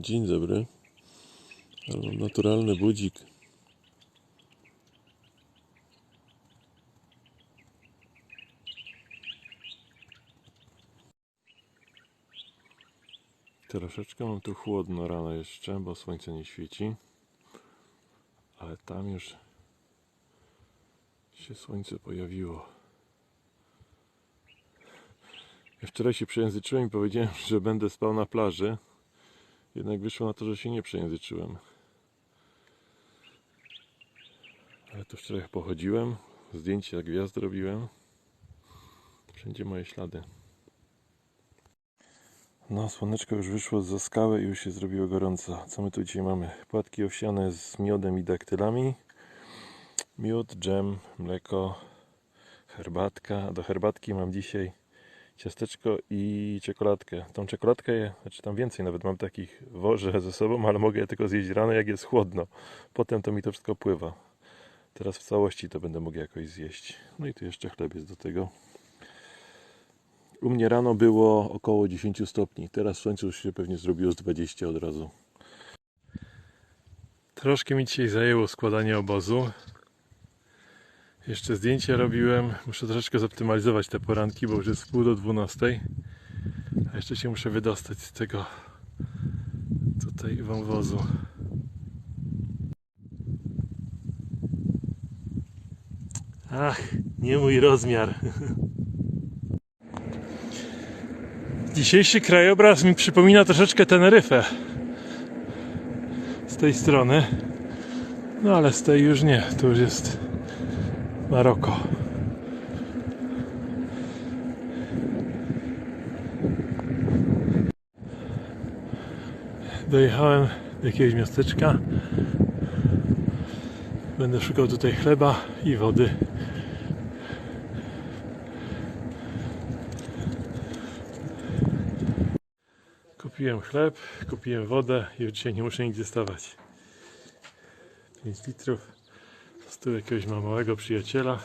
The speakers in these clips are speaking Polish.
Dzień dobry. Naturalny budzik. Troszeczkę mam tu chłodno rano jeszcze, bo słońce nie świeci. Ale tam już się słońce pojawiło. Ja wczoraj się przejęzyczyłem i powiedziałem, że będę spał na plaży. Jednak wyszło na to, że się nie przejęzyczyłem. Ale to wczoraj pochodziłem, zdjęcia gwiazd robiłem. Wszędzie moje ślady. No, słoneczko już wyszło za skały i już się zrobiło gorąco. Co my tu dzisiaj mamy? Płatki owsiane z miodem i daktylami. Miód, dżem, mleko, herbatka. Do herbatki mam dzisiaj ciasteczko i czekoladkę. Tą czekoladkę, znaczy tam więcej nawet mam takich wożę ze sobą, ale mogę je tylko zjeść rano, jak jest chłodno. Potem to mi to wszystko pływa. Teraz w całości to będę mógł jakoś zjeść. No i tu jeszcze chleb jest do tego. U mnie rano było około 10 stopni. Teraz słońce już się pewnie zrobiło z 20 od razu. Troszkę mi dzisiaj zajęło składanie obozu. Jeszcze zdjęcia robiłem. Muszę troszeczkę zoptymalizować te poranki, bo już jest pół do 12. A jeszcze się muszę wydostać z tego tutaj wąwozu. Ach, nie mój rozmiar. Dzisiejszy krajobraz mi przypomina troszeczkę Teneryfę. Z tej strony. No ale z tej już nie. To już jest Maroko. Dojechałem do jakiegoś miasteczka. Będę szukał tutaj chleba i wody. Kupiłem chleb, kupiłem wodę i już dzisiaj nie muszę nigdzie stawać. 5 litrów. Z tu jakiegoś mam małego przyjaciela.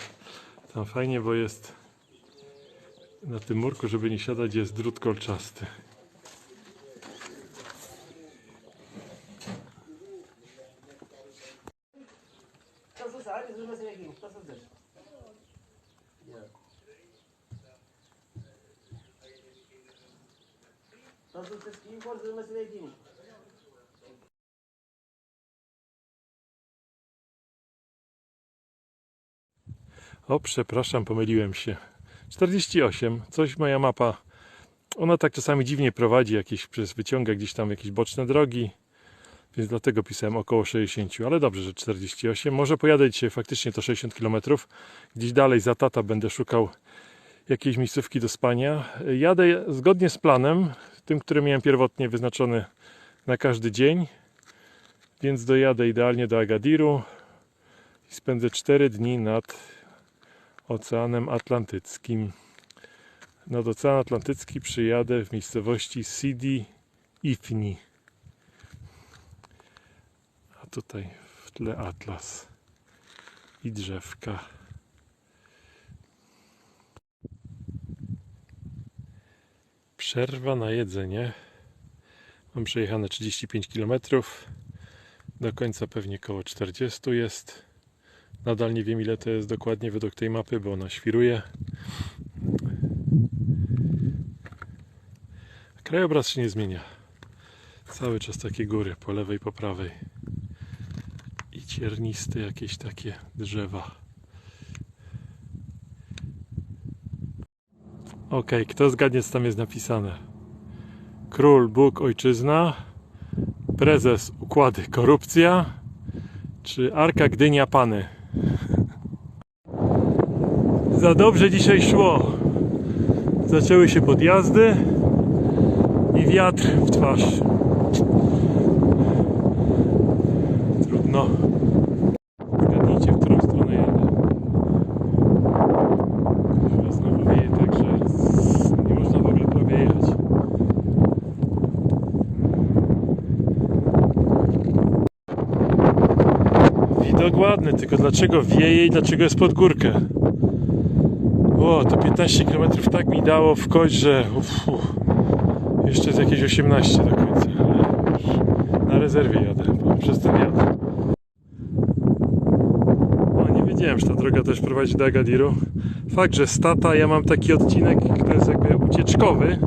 Tam fajnie, bo jest na tym murku, żeby nie siadać, jest drut kolczasty. Das ist alles, das ist Energie. O, przepraszam, pomyliłem się. 48, coś moja mapa. Ona tak czasami dziwnie prowadzi, jakieś przez wyciąga gdzieś tam jakieś boczne drogi. Więc dlatego pisałem około 60, ale dobrze, że 48. Może pojadę dzisiaj faktycznie to 60 km. Gdzieś dalej za tata będę szukał jakiejś miejscówki do spania. Jadę zgodnie z planem, tym, który miałem pierwotnie wyznaczony na każdy dzień. Więc dojadę idealnie do Agadiru i spędzę 4 dni nad Oceanem Atlantyckim. Nad Ocean Atlantycki przyjadę w miejscowości Sidi Ifni. A tutaj w tle atlas i drzewka. Przerwa na jedzenie. Mam przejechane 35 km. Do końca pewnie około 40 jest. Nadal nie wiem ile to jest dokładnie według tej mapy, bo ona świruje. Krajobraz się nie zmienia. Cały czas takie góry po lewej, po prawej. I cierniste jakieś takie drzewa. Ok, kto zgadnie co tam jest napisane? Król, Bóg, Ojczyzna, prezes, układy, korupcja, czy Arka Gdynia Pany? Za dobrze dzisiaj szło. Zaczęły się podjazdy i wiatr w twarz. Trudno. Zgadnijcie, w którą stronę jadę. Chyba znowu wieje tak, że nie można w ogóle prawie jechać. Ładny, tylko dlaczego wieje i dlaczego jest pod górkę? O, to 15 km tak mi dało w kość, że uff, uff, jeszcze jest jakieś 18 do końca. już rezerwie jadę, przez ten wiatr. No nie wiedziałem, że ta droga też prowadzi do Agadiru. Fakt, że stata, ja mam taki odcinek, który jest jakby ucieczkowy.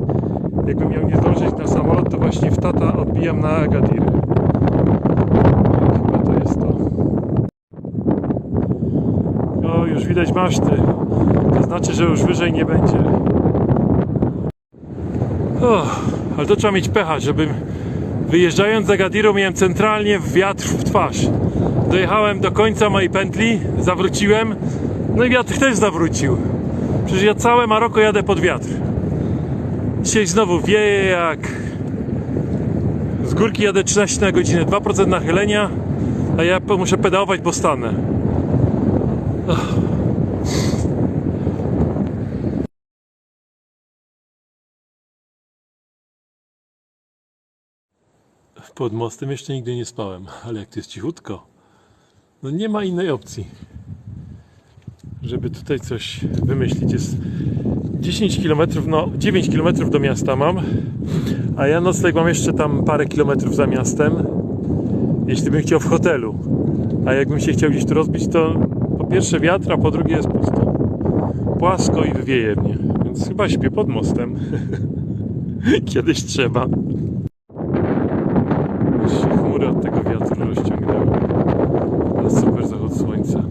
Jakbym miał nie zdążyć na samolot, to właśnie w Tata odbijam na Agadir. Chyba to jest to. O, już widać maszty. To znaczy, że już wyżej nie będzie. Ale to trzeba mieć pecha, żebym wyjeżdżając z Agadiru miałem centralnie wiatr w twarz. Dojechałem do końca mojej pętli, zawróciłem, no i wiatr też zawrócił. Przecież ja całe Maroko jadę pod wiatr. Dzisiaj znowu wieje jak... Z górki jadę 13 na godzinę, 2% nachylenia, a ja muszę pedałować, bo stanę. Pod mostem jeszcze nigdy nie spałem, ale jak to jest cichutko, no nie ma innej opcji, żeby tutaj coś wymyślić. Jest 10 km, no 9 km do miasta mam, a ja nocleg mam jeszcze tam parę kilometrów za miastem, jeśli bym chciał w hotelu. A jakbym się chciał gdzieś tu rozbić, to po pierwsze wiatr, a po drugie jest pusto. Płasko i wywieje mnie, więc chyba śpię pod mostem. Kiedyś trzeba od tego wiatru rozciągnęło. Super zachód słońca.